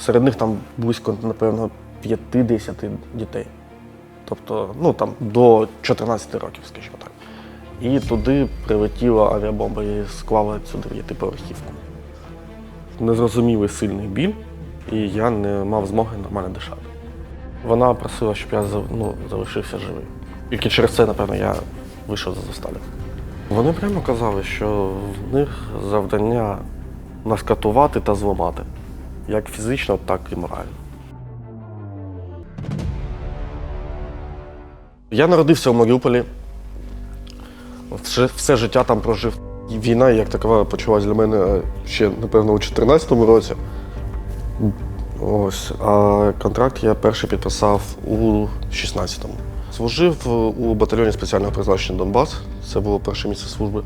Серед них там близько, напевно, 50 дітей. Тобто, ну там до 14 років, скажімо так. І туди прилетіла авіабомба і склала цю дев'ятиповерхівку. Незрозумілий сильний біль, і я не мав змоги нормально дишати. Вона просила, щоб я ну, залишився живий. Тільки через це, напевно, я вийшов за застави. Вони прямо казали, що в них завдання нас катувати та зламати. Як фізично, так і морально. Я народився в Маріуполі. Все, все життя там прожив. Війна як такова почалась для мене е, ще, напевно, у 2014 році. Ось, а контракт я перший підписав у 16-му. Служив е, у батальйоні спеціального призначення Донбас. Це було перше місце служби.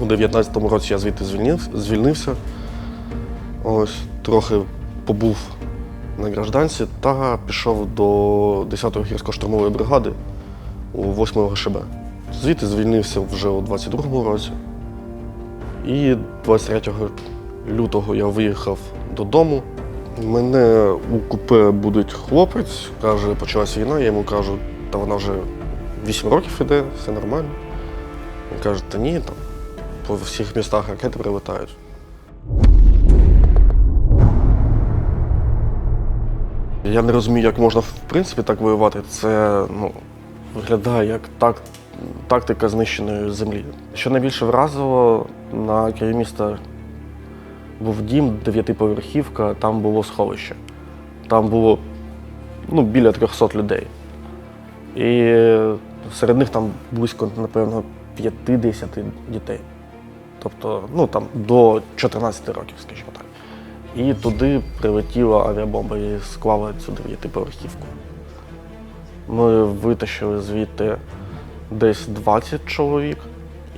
У 19-му році я звідти звільнив, звільнився. Ось, трохи побув на гражданці та пішов до 10-ї гірсько-штурмової бригади у 8-му ГШБ. Звідти звільнився вже у 22-му році. І 23 лютого я виїхав додому. Мене у купе будить хлопець, каже, почалася війна. Я йому кажу, та вона вже 8 років іде, все нормально. Він каже, та ні, там по всіх містах ракети прилетають. Я не розумію, як можна в принципі так воювати. Це ну, виглядає як так, тактика знищеної землі. Що найбільше вразило, на краї міста був дім, дев'ятиповерхівка, там було сховище. Там було ну, біля 300 людей. І серед них там близько, напевно, 50 дітей. Тобто, ну там до 14 років, скажімо так. І туди прилетіла авіабомба і склала цю дев'ятиповерхівку. Ми витащили звідти десь 20 чоловік,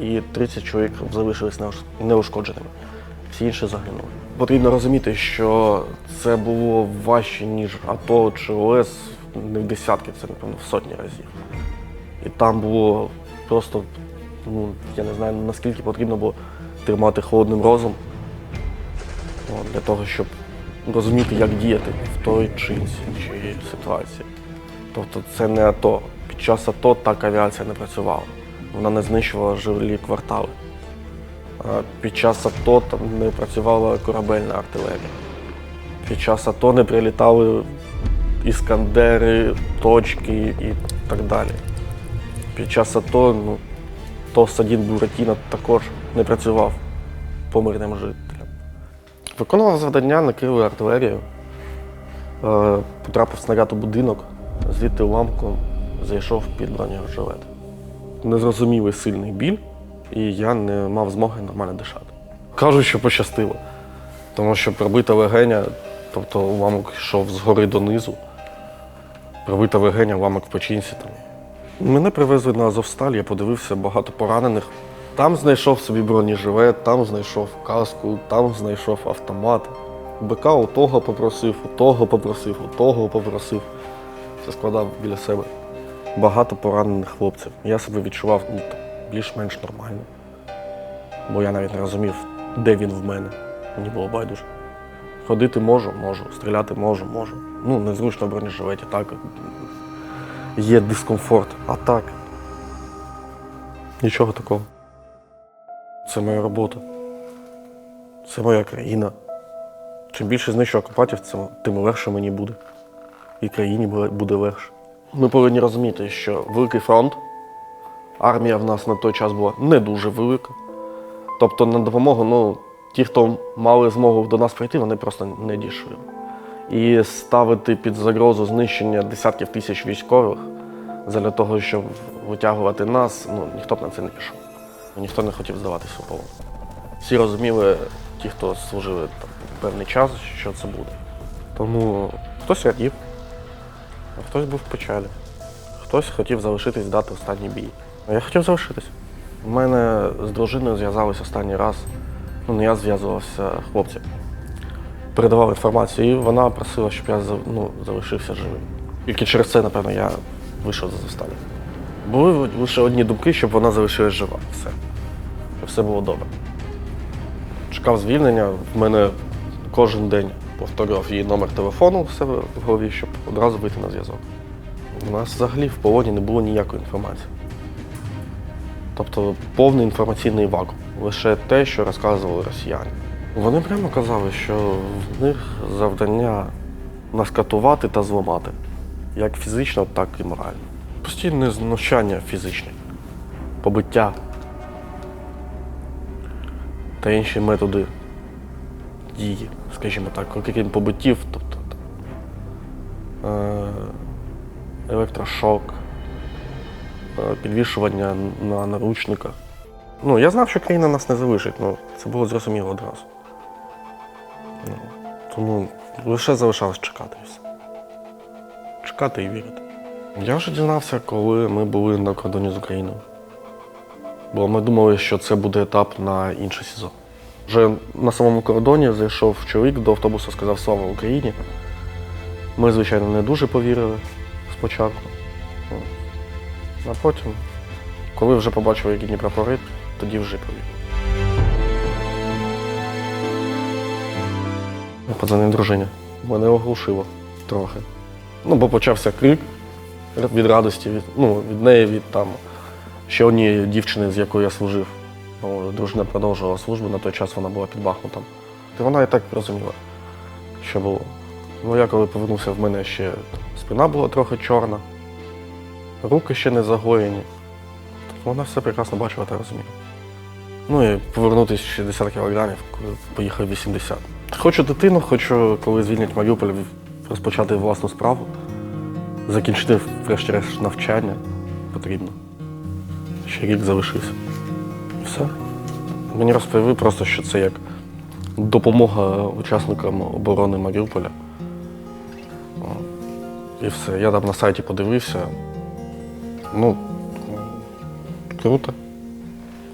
і 30 чоловік залишились неушкодженими. Всі інші загинули. Потрібно розуміти, що це було важче, ніж АТО чи ОС не в десятки, це, напевно, в сотні разів. І там було просто, ну, я не знаю, наскільки потрібно було тримати холодним розум От, для того, щоб розуміти, як діяти в той чи іншій ситуації. Тобто це не АТО. Під час АТО так авіація не працювала. Вона не знищувала жилі квартали. Під час АТО там не працювала корабельна артилерія. Під час АТО не прилітали іскандери, точки і так далі. Під час АТО ну, ТОС-1 Буратіно також не працював по мирним жителям. Виконував завдання, накрили артилерію. Е, Потрапив снаряд у будинок, звідти уламком зайшов під бронежилет. Незрозумілий сильний біль, і я не мав змоги нормально дишати. Кажуть, що пощастило, тому що пробита легеня, тобто уламок йшов згори донизу, пробита легеня, уламок в печінці. Там. Мене привезли на Азовсталь, я подивився багато поранених. Там знайшов собі бронежилет, там знайшов каску, там знайшов автомат. БК у того попросив, у того попросив, у того попросив. Все складав біля себе. Багато поранених хлопців. Я себе відчував ну, більш-менш нормально. Бо я навіть не розумів, де він в мене. Мені було байдуже. Ходити можу, можу, стріляти можу, можу. Ну, незручно в бронежилеті, так. Є дискомфорт. А так. Нічого такого. Це моя робота. Це моя країна. Чим більше знищу окупантів, тим легше мені буде. І країні буде- легше. Ми повинні розуміти, що великий фронт, армія в нас на той час була не дуже велика. Тобто на допомогу, ну, ті, хто мали змогу до нас прийти, вони просто не дійшли. І ставити під загрозу знищення десятків тисяч військових для того, щоб витягувати нас, ну, ніхто б на це не пішов. Ніхто не хотів здаватися у полон. Всі розуміли, ті, хто служили там певний час, що це буде. Тому хтось радів, а хтось був в печалі. Хтось хотів залишитись дати останній бій. А я хотів залишитись. У мене з дружиною зв'язалися останній раз. Ну, не я зв'язувався, хлопці. Передавав інформацію, і вона просила, щоб я ну, залишився живим. Тільки через це, напевно, я вийшов за заставу. Були лише одні думки, щоб вона залишилась жива. Все. І все було добре. Чекав звільнення. В мене кожен день повторював її номер телефону в себе в голові, щоб одразу вийти на зв'язок. У нас взагалі в полоні не було ніякої інформації. Тобто повний інформаційний вакуум. Лише те, що розказували росіяни. Вони прямо казали, що в них завдання нас катувати та зламати. Як фізично, так і морально. Постійне знущання фізичне, побиття та інші методи дії, скажімо так, окрім побиттів, тобто е, електрошок, е, підвішування на наручниках. Ну, я знав, що країна нас не залишить, ну, це було зрозуміло одразу. Ну, тому лише залишалось чекати все. Чекати і вірити. Я вже дізнався, коли ми були на кордоні з Україною. Бо ми думали, що це буде етап на інше СІЗО. Вже на самому кордоні зайшов чоловік до автобуса, сказав Слава Україні. Ми, звичайно, не дуже повірили спочатку. А потім, коли вже побачив рідні прапори, тоді вже повірив. Я подзвонив дружині. Мене оглушило трохи. Ну, бо почався крик від радості, від, ну, від неї, від там ще однієї дівчини, з якою я служив. Дружина продовжувала службу, на той час вона була під Бахмутом. І вона і так розуміла, що було. Ну, я коли повернувся, в мене ще спина була трохи чорна, руки ще не загоєні. Вона все прекрасно бачила та розуміла. Ну і повернутися 60 кілограмів, коли поїхав 80. Хочу дитину, хочу, коли звільнять Маріуполь, розпочати власну справу, закінчити, врешті-решт, навчання потрібно. Ще рік залишився. Все. Мені розповіли просто, що це як допомога учасникам оборони Маріуполя. І все. Я там на сайті подивився. Ну, круто.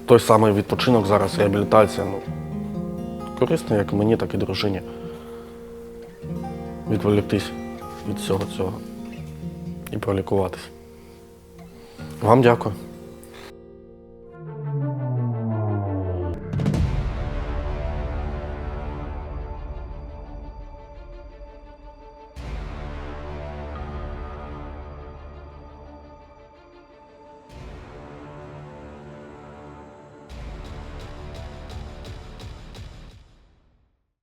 Той самий відпочинок зараз, реабілітація. Ну, корисно як мені, так і дружині. Відволіктись від всього цього і полікуватись. Вам дякую.